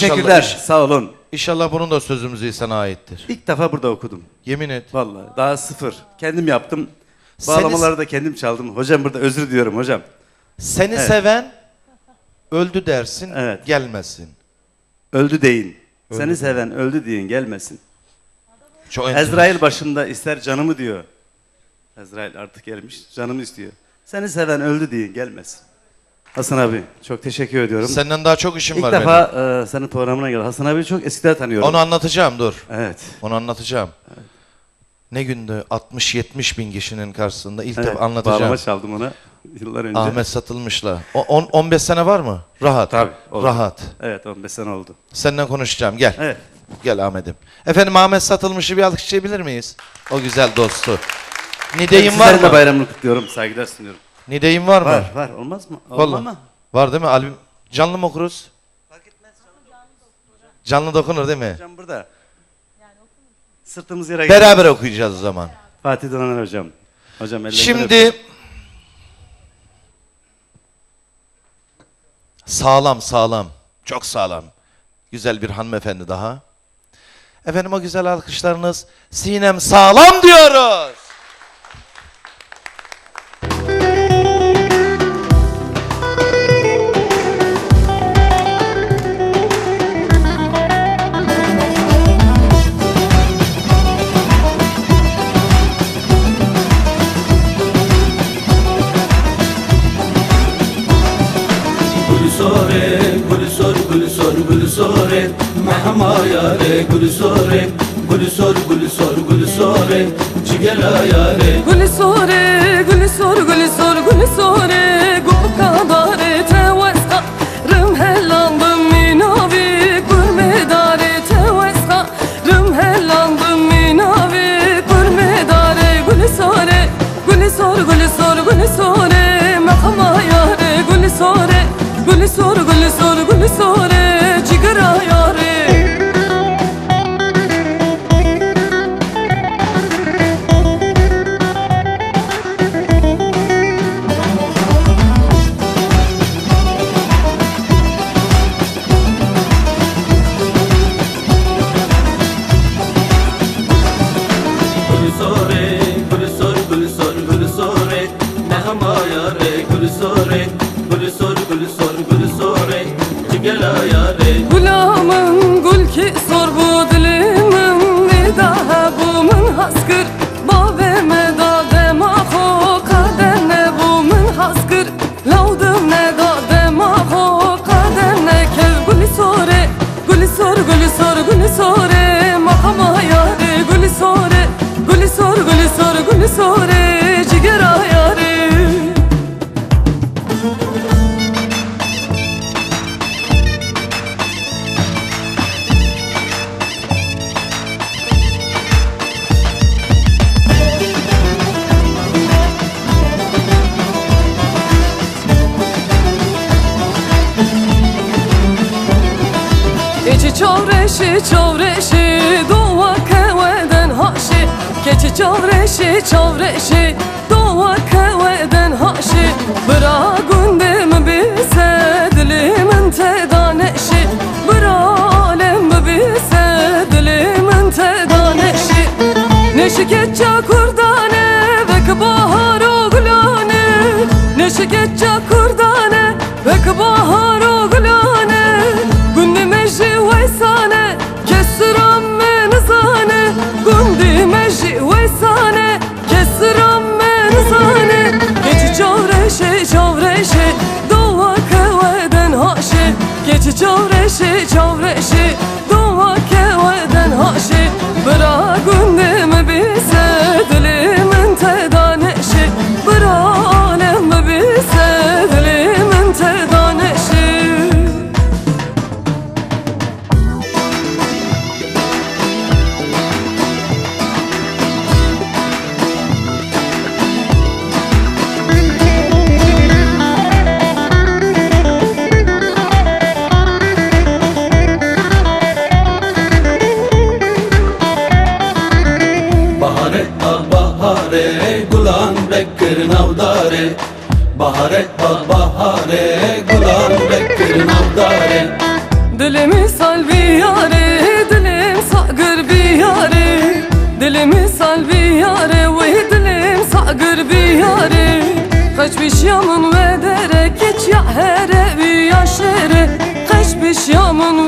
Teşekkürler. inşallah, Sağ olun. inşallah bunun da sözü müziği sana aittir. İlk defa burada okudum. Yemin et. Vallahi daha sıfır. Kendim yaptım. Seni- Bağlamaları da kendim çaldım. Hocam burada özür diliyorum hocam. Seni Evet. seven öldü dersin, Evet. gelmesin. Öldü deyin. Seni seven öldü deyin gelmesin. Çok enteresan. Ezrail başımda ister canımı diyor. Ezrail artık gelmiş. Canımı istiyor. Seni seven öldü deyin gelmesin. Hasan abi çok teşekkür ediyorum. Senden daha çok işim İlk var defa e, senin programına geldim. Hasan abi çok eskiden benim. tanıyorum. Onu anlatacağım dur. Evet. Onu anlatacağım. Ne gündü 60-70 bin kişinin karşısında ilk evet. defa anlatacağım. Bağlama çaldım ona yıllar önce. Ahmet Satılmış'la. O, on- 15 sene var mı? Rahat. Tabii, oldu. Rahat. Evet 15 sene oldu. Seninle konuşacağım. Gel. Evet. Gel Ahmet'im. Efendim Ahmet Satılmış'ı bir alkışlayabilir miyiz? O güzel dostu. Nideyim var Sizlerin de mı? bayramını kutluyorum. Saygılar sunuyorum. Nideyim var mı? Var var olmaz mı? Olmaz Vallahi. mı? Var değil mi? Albüm canlı mı okuruz? Canlı dokunur değil mi? Hocam burada. Sırtımız yere geldi. Beraber okuyacağız o zaman. Fatih Donaner hocam. Hocam ellerinden Şimdi sağlam sağlam, çok sağlam. Güzel bir hanımefendi daha. Efendim o güzel alkışlarınız Sinem sağlam diyoruz. yare Gül sore, gül sor, gül sor, gül sore Gül kadare teveska Rım helandım minavi Gül medare teveska Rım helandım minavi Gül medare gül sore Gül sor, gül sor, gül sore Mekama yare gül sore Gül sor, kama ya re kul çavreşi çavreşi Dova keveden haşi. Keçi çavreşi çavreşi Dova keveden haşi. Bıra gündemi bilse Dilimin tedaneşi. Bıra alem bilse Dilimin tedaneşi. Neşi keçça kurdane Vek bahar oğlane. Neşi keçça Yamun ve dere Geç ya here bir yaşere Kaçmış yamun ve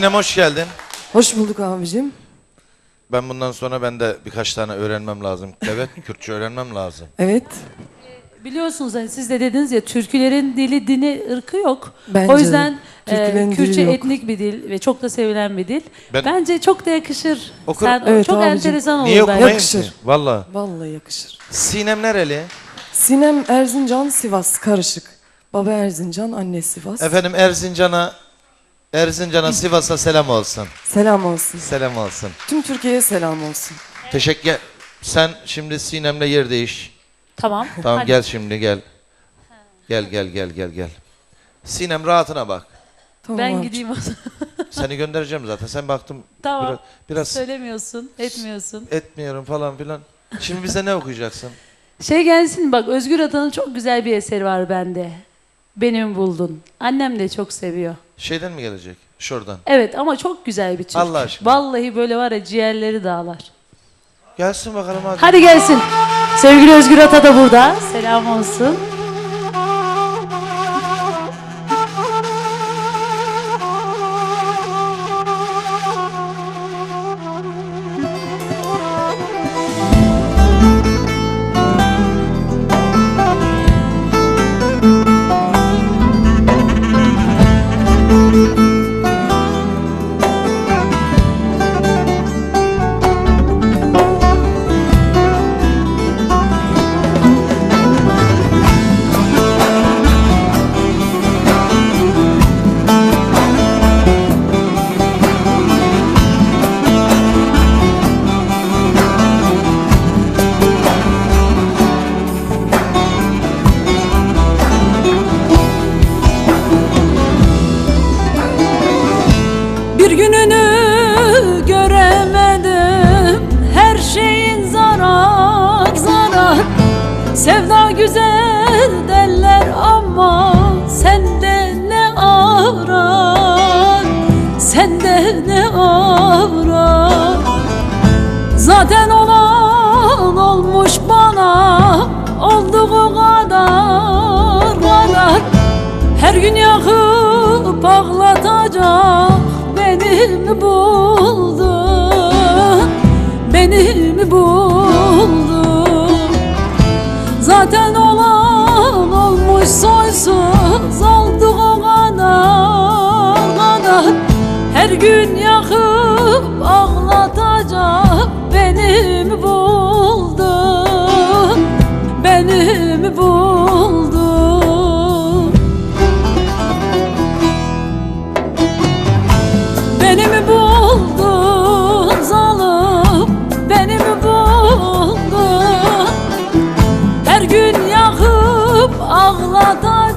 Sinem hoş geldin. Hoş bulduk abicim. Ben bundan sonra ben de birkaç tane öğrenmem lazım. Evet, Kürtçe öğrenmem lazım. Evet. Biliyorsunuz hani siz de dediniz ya Türkülerin dili, dini, ırkı yok. Bence o de. yüzden e, Türkülerin dili Kürtçe yok. etnik bir dil ve çok da sevilen bir dil. Ben- Bence çok da yakışır. Okur- Sen, Evet çok abicim. enteresan olur Niye bence. okumayayım Yakışır. Valla. Vallahi yakışır. Sinem nereli? Sinem Erzincan Sivas karışık. Baba Erzincan, anne Sivas. Efendim Erzincan'a Erzincan'a Sivas'a selam olsun. Selam olsun. Selam olsun. Tüm Türkiye'ye selam olsun. Teşekkür. Sen şimdi Sinem'le yer değiş. Tamam. Tamam Hadi. gel şimdi gel. Gel gel gel gel gel. Sinem rahatına bak. Tamam Ben gideyim o zaman. Seni göndereceğim zaten. Sen baktım Tamam. biraz, biraz Söylemiyorsun, etmiyorsun. etmiyorum falan filan. Şimdi bize ne okuyacaksın? Şey gelsin bak Özgür Atan'ın çok güzel bir eseri var bende. Benim buldun. Annem de çok seviyor. Şeyden mi gelecek? Şuradan. Evet ama çok güzel bir türkü. Allah aşkına. Vallahi böyle var ya ciğerleri dağlar. Gelsin bakalım hadi. Hadi gelsin. Sevgili Özgür Ata da burada. Selam olsun. Mi buldun Beni mi buldun Zaten olan olmuş soysuz Olduğu kadar kadar Her gün yakıp ağladan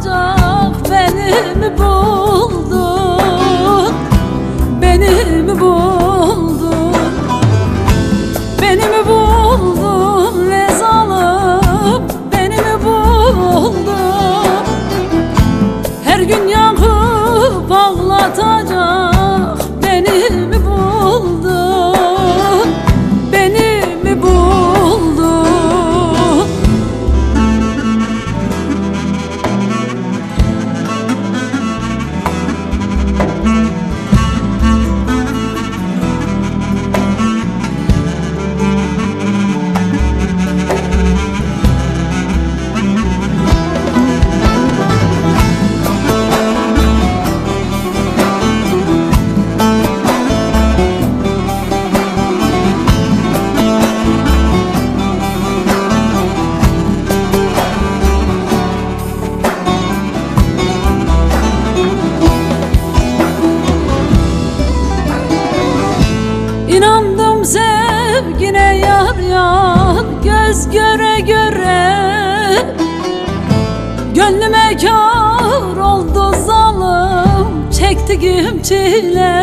Çektiğim çile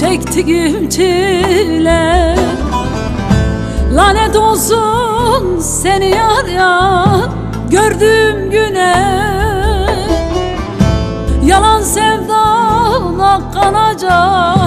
Çektiğim çile. Lanet olsun seni yar yar Gördüğüm güne. Yalan sevdana kanacak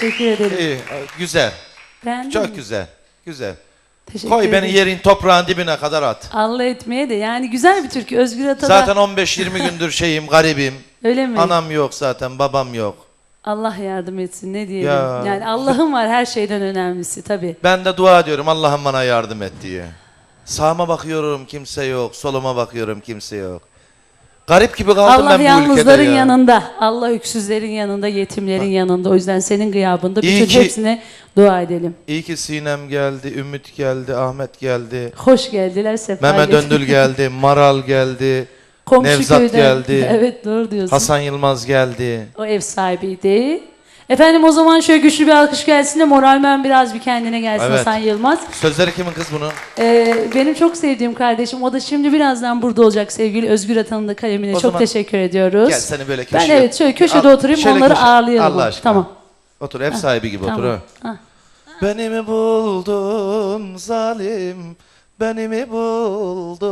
teşekkür ederim. İyi, güzel. Beğendin Çok mi? güzel. Güzel. Teşekkür Koy beni ederim. yerin toprağın dibine kadar at. Allah etmeye de yani güzel bir türkü. Özgür Ata'da Zaten 15-20 gündür şeyim, garibim. öyle mi? Anam yok zaten, babam yok. Allah yardım etsin ne diyelim. Ya. Yani Allah'ım var her şeyden önemlisi tabii. Ben de dua ediyorum Allah'ım bana yardım et diye. Sağıma bakıyorum kimse yok, soluma bakıyorum kimse yok. Garip gibi kaldım Allah ben bu ülkede yalnızların ya. yanında, Allah öksüzlerin yanında, yetimlerin yanında. O yüzden senin gıyabında İyi bütün ki- hepsine dua edelim. İyi ki Sinem geldi, Ümit geldi, Ahmet geldi. Hoş geldiler, sefa Mehmet getirdin. Öndül geldi, Maral geldi, Komşu Nevzat köyden. geldi. evet doğru diyorsun. Hasan Yılmaz geldi. O ev sahibiydi. Efendim o zaman şöyle güçlü bir alkış gelsin de moralmen biraz bir kendine gelsin Evet. Hasan Yılmaz. Sözleri kimin kız bunu? Ee, benim çok sevdiğim kardeşim. O da şimdi birazdan burada olacak sevgili Özgür Atan'ın da kalemine. O çok zaman teşekkür ediyoruz. Gel seni böyle Ben köşeye. evet şöyle köşede Al, oturayım şöyle onları köşe- ağırlayalım. Allah aşkına. Tamam. Otur ev sahibi gibi otur Tamam. ha. Ha. Beni mi buldun zalim? Beni mi buldun?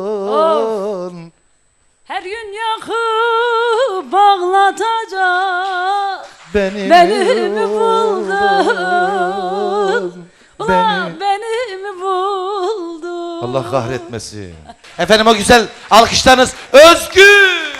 Her gün yakıp ağlatacak. Beni, Beni mi buldun? Ulan Beni- beni mi buldun? Allah kahretmesin. Efendim o güzel alkışlarınız Özgür.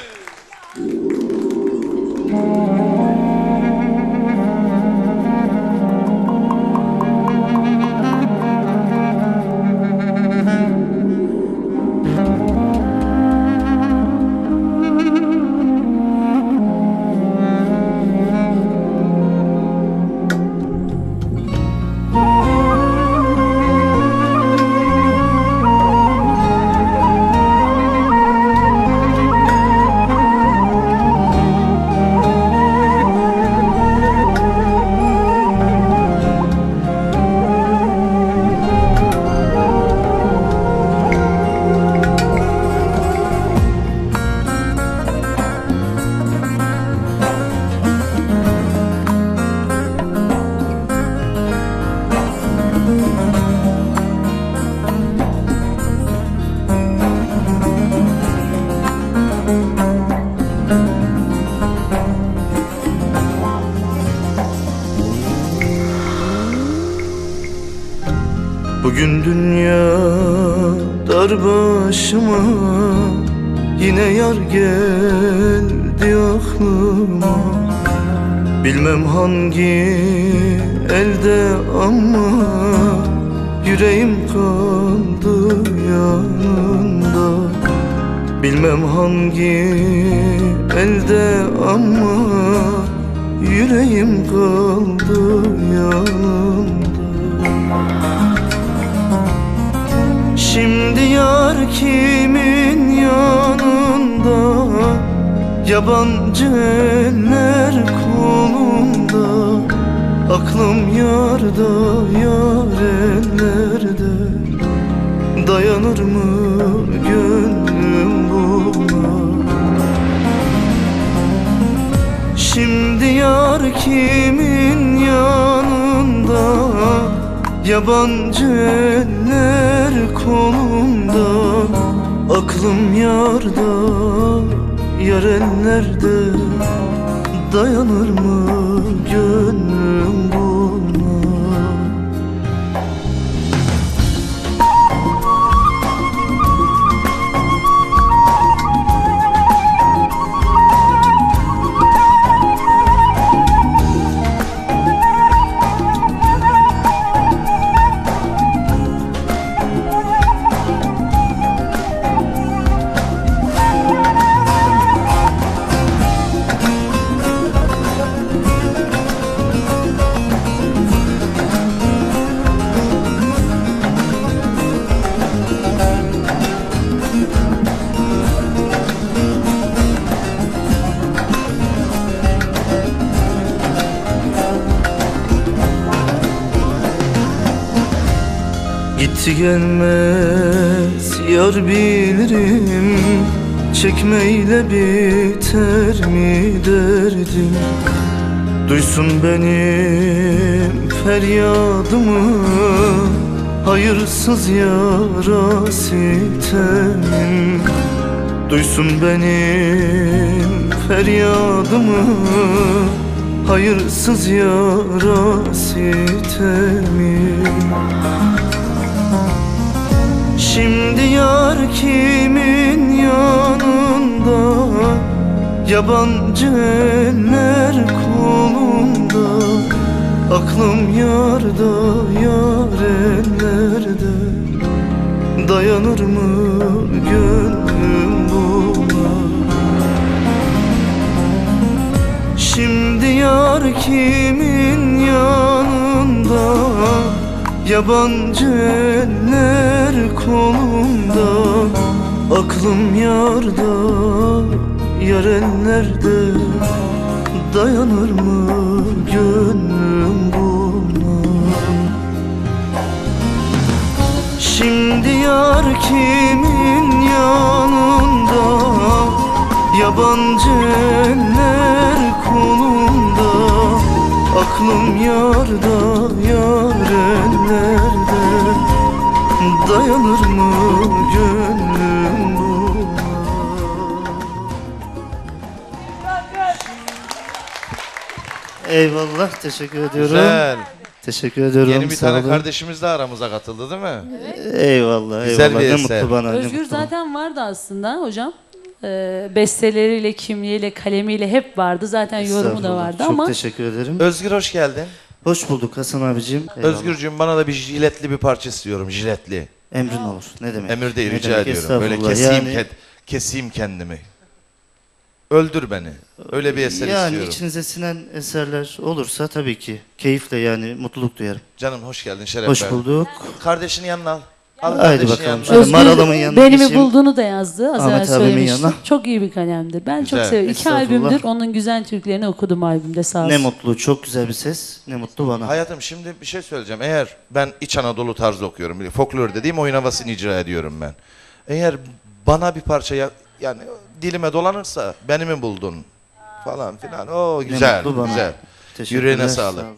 Bugün dünya dar başıma Yine yar geldi aklıma. Bilmem hangi elde ama Yüreğim kaldı yanında Bilmem hangi elde ama Yüreğim kaldı yanında Şimdi yar kimin yanında? Yabancı eller kolumda Aklım yarda yar ellerde. Dayanır mı gönlüm buna? Şimdi yar kimin yanında? Yabancı eller kolumda Aklım yarda yar ellerde Dayanır mı gönlüm gelmez yar bilirim Çekmeyle biter mi derdim? Duysun benim feryadımı Hayırsız yara sitemim Duysun benim feryadımı Hayırsız yara sitemim Şimdi yar kimin yanında? Yabancı eller kolumda Aklım yarda yar ellerde. Dayanır mı gönlüm buna? Şimdi yar kimin yanında? Yabancı eller kolumda Aklım yarda yar ellerde Dayanır mı gönlüm buna? Şimdi yar kimin yanında? Yabancı eller kolumda Aklım yarda yar ellerde Dayanır mı gönlüm buna Eyvallah teşekkür ediyorum. Güzel. Teşekkür ediyorum. Yeni bir sağ tane olun. kardeşimiz de aramıza katıldı değil mi? Eyvallah Güzel eyvallah bir ne eser. mutlu bana ne Özgür mutlu bana. zaten vardı aslında hocam. Ee, besteleriyle, kimliğiyle, kalemiyle hep vardı. Zaten yorumu da Estağfurullah, vardı Çok ama teşekkür ederim. Özgür hoş geldin. Hoş bulduk Hasan abicim. Eyvallah. Özgürcüğüm bana da bir jiletli bir parça istiyorum. Jiletli. Emrin olur. Ne demek? Emir değil Ne rica demek? ediyorum. Böyle keseyim, Yani- ke- keseyim kendimi. Öldür beni. Öyle bir eser yani istiyorum. içinize sinen eserler olursa tabii ki keyifle yani mutluluk duyarım. Canım hoş geldin şeref Hoş bulduk. Kardeşini yanına al. Haydi bakalım. Şöyle Özgür yanına geçeyim. bulduğunu da yazdı. Az Ahmet evvel abimin söylemiştim. yanına. Çok iyi bir kalemdir. Ben çok Güzel. seviyorum. İki Estağfurullah. albümdür onun güzel türkülerini okudum albümde sağ olsun. Ne mutlu, çok güzel bir ses. Ne mutlu bana. Hayatım şimdi bir şey söyleyeceğim. Eğer ben İç Anadolu tarzı okuyorum. de Folklor dediğim oyun havasını icra ediyorum ben. Eğer bana bir parça ya- yani dilime dolanırsa beni mi buldun falan filan. O Ne güzel mutlu bana. güzel. Teşekkürler, Yüreğine sağ sağlık. olun.